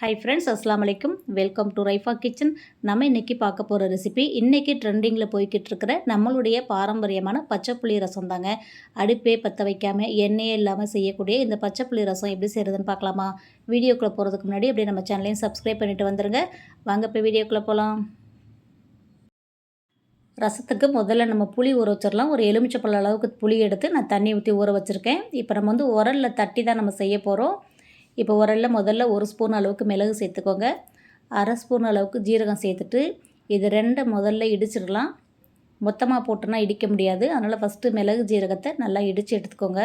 Hi friends அஸ்லாம் வலைக்கும் welcome to Raifa kitchen நம்ம இன்றைக்கி பார்க்க போகிற ரெசிபி இன்றைக்கி ட்ரெண்டிங்கில் போய்கிட்டு இருக்கிற நம்மளுடைய பாரம்பரியமான பச்சைப்புளி ரசம் தாங்க. அடுப்பே பற்ற வைக்காமல் எண்ணெயே இல்லாமல் செய்யக்கூடிய இந்த பச்சைப்புளி ரசம் எப்படி செய்கிறதுன்னு பார்க்கலாமா? வீடியோக்குள்ளே போகிறதுக்கு முன்னாடி அப்படியே நம்ம சேனலையும் சப்ஸ்கிரைப் பண்ணிவிட்டு வந்துடுங்க வாங்க இப்போ வீடியோக்குள்ளே போகலாம் ரசத்துக்கு முதல்ல நம்ம புளி ஊற வச்சிடலாம். ஒரு எலுமிச்சப்பழ அளவுக்கு புளி எடுத்து நான் தண்ணி ஊற்றி ஊற வச்சுருக்கேன். இப்போ நம்ம வந்து உரலில் தட்டி தான் நம்ம செய்ய போகிறோம் இப்போ உரலில் முதல்ல ஒரு ஸ்பூன் அளவுக்கு மிளகு சேர்த்துக்கோங்க. அரை ஸ்பூன் அளவுக்கு ஜீரகம் சேர்த்துட்டு இது ரெண்டை முதல்ல இடிச்சிடலாம். மொத்தமாக போட்டோன்னா இடிக்க முடியாது. அதனால் ஃபஸ்ட்டு மிளகு ஜீரகத்தை நல்லா இடித்து எடுத்துக்கோங்க.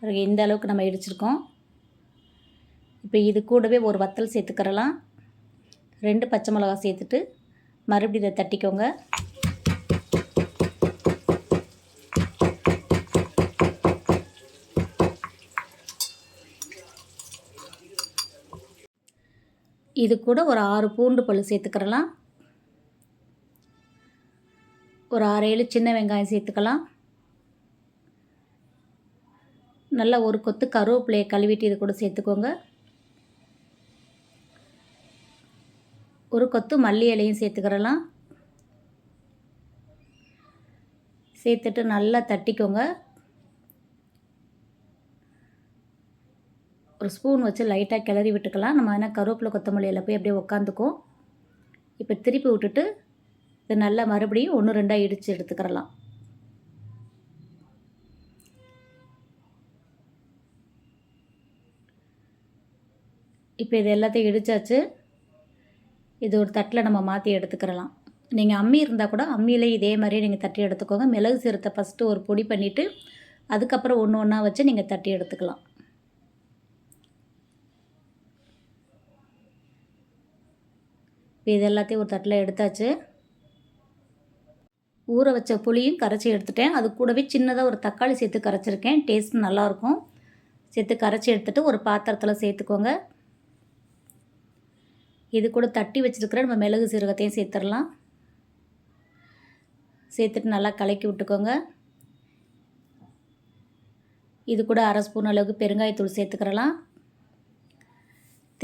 பிறகு இந்த அளவுக்கு நம்ம இடிச்சிருக்கோம். இப்போ இது கூடவே ஒரு வத்தல் சேர்த்துக்கிறலாம். ரெண்டு பச்சை மிளகா சேர்த்துட்டு மறுபடியும் இதை தட்டிக்கோங்க. இது கூட ஒரு ஆறு பூண்டு பல் சேர்த்துக்கிறலாம். ஒரு ஆறு ஏழு சின்ன வெங்காயம் சேர்த்துக்கலாம். நல்லா ஒரு கொத்து கருவேப்பிலையை கழுவிட்டு இது கூட சேர்த்துக்கோங்க. ஒரு கொத்து மல்லி இலையும் சேர்த்துக்கிறலாம். சேர்த்துட்டு நல்லா தட்டிக்கோங்க. ஒரு ஸ்பூன் வச்சு லைட்டாக கிளறி விட்டுக்கலாம். நம்ம என்ன கருவேப்பிலை கொத்தமல்லியில் போய் அப்படியே உக்காந்துக்கும் இப்போ திருப்பி விட்டுட்டு இது நல்லா மறுபடியும் ஒன்று ரெண்டாக இடித்து எடுத்துக்கிறலாம். இப்போ இது எல்லாத்தையும் இடித்தாச்சு இது ஒரு தட்டில் நம்ம மாற்றி எடுத்துக்கிறலாம். நீங்கள் அம்மி இருந்தால் கூட அம்மியிலே இதே மாதிரி நீங்கள் தட்டி எடுத்துக்கோங்க. மிளகு சீரத்தை ஃபஸ்ட்டு ஒரு பொடி பண்ணிவிட்டு அதுக்கப்புறம் ஒன்று ஒன்றா வச்சு நீங்கள் தட்டி எடுத்துக்கலாம். இப்போ இது எல்லாத்தையும் ஒரு தட்டில் எடுத்தாச்சு. ஊற வச்ச புளியும் கரைச்சி எடுத்துட்டேன். அது கூடவே சின்னதாக ஒரு தக்காளி சேர்த்து கரைச்சிருக்கேன். டேஸ்ட் நல்லாயிருக்கும். சேர்த்து கரைச்சி எடுத்துகிட்டு ஒரு பாத்திரத்தில் சேர்த்துக்கோங்க. இது கூட தட்டி வச்சுருக்கிற நம்ம மிளகு சீரகத்தையும் சேர்த்துடலாம். சேர்த்துட்டு நல்லா கலக்கி விட்டுக்கோங்க. இது கூட அரை ஸ்பூன் அளவுக்கு பெருங்காயத்தூள் சேர்த்துக்கிறலாம்.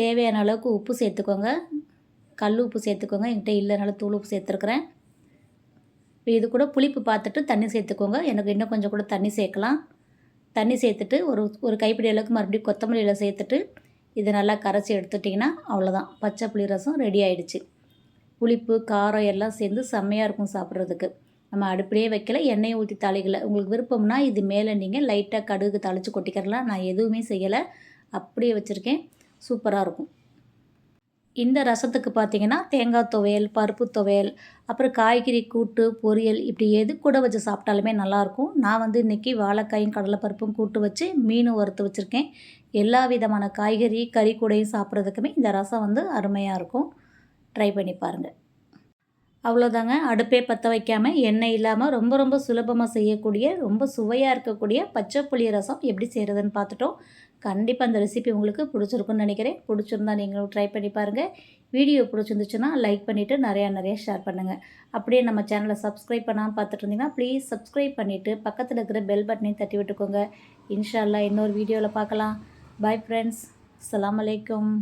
தேவையான அளவுக்கு உப்பு சேர்த்துக்கோங்க. கல் உப்பு சேர்த்துக்கோங்க. என்கிட்ட இல்லைனால தூள் உப்பு சேர்த்துருக்குறேன். இது கூட புளிப்பு பார்த்துட்டு தண்ணி சேர்த்துக்கோங்க. எனக்கு இன்னும் கொஞ்சம் கூட தண்ணி சேர்க்கலாம். தண்ணி சேர்த்துட்டு ஒரு ஒரு கைப்பிடி அளவுக்கு மறுபடியும் கொத்தமல்லியில் சேர்த்துட்டு இதை நல்லா கரைச்சி எடுத்துட்டிங்கன்னா அவ்வளோதான். பச்சை புளி ரசம் ரெடி ஆகிடுச்சு புளிப்பு காரம் எல்லாம் சேர்ந்து செம்மையாக இருக்கும் சாப்பிட்றதுக்கு. நம்ம அடுப்பிலே வைக்கல எண்ணெயை ஊற்றி தாளிக்கல. உங்களுக்கு விருப்பம்னா இது மேலே நீங்கள் லைட்டாக கடுகு தாளித்து கொட்டிக்கிறலாம். நான் எதுவுமே செய்யலை. அப்படியே வச்சுருக்கேன். சூப்பராக இருக்கும். இந்த ரசத்துக்கு பார்த்தீங்கன்னா தேங்காய் துவையல் பருப்பு துவையல் அப்புறம் காய்கறி கூட்டு பொரியல் இப்படி எது கூட வச்சு சாப்பிட்டாலுமே நல்லாயிருக்கும். நான் வந்து இன்றைக்கி வாழைக்காயும் கடலைப்பருப்பும் கூட்டு வச்சு மீனும் வறுத்து வச்சுருக்கேன். எல்லா விதமான காய்கறி கறி கூடையும் சாப்பிட்றதுக்குமே இந்த ரசம் வந்து அருமையாக இருக்கும். ட்ரை பண்ணி பாருங்கள் அவ்வளோதாங்க அடுப்பே பற்ற வைக்காமல் எண்ணெய் இல்லாமல் ரொம்ப ரொம்ப சுலபமாக செய்யக்கூடிய ரொம்ப சுவையாக இருக்கக்கூடிய பச்சை புளி ரசம் எப்படி செய்கிறதுன்னு பார்த்துட்டோம். கண்டிப்பாக அந்த ரெசிபி உங்களுக்கு பிடிச்சிருக்குன்னு நினைக்கிறேன். பிடிச்சிருந்தா நீங்களும் ட்ரை பண்ணி பாருங்கள் வீடியோ பிடிச்சிருந்துச்சுன்னா லைக் பண்ணிவிட்டு நிறையா நிறையா ஷேர் பண்ணுங்கள் அப்படியே நம்ம சேனலை சப்ஸ்கிரைப் பண்ணாமல் பார்த்துட்டு இருந்தீங்கன்னா ப்ளீஸ் சப்ஸ்கிரைப் பண்ணிவிட்டு பக்கத்தில் இருக்கிற பெல் பட்டனையும் தட்டி விட்டுக்கோங்க. இன்ஷால்லா இன்னொரு வீடியோவில் பார்க்கலாம். பாய் ஃப்ரெண்ட்ஸ் அலாம் அலைக்கும்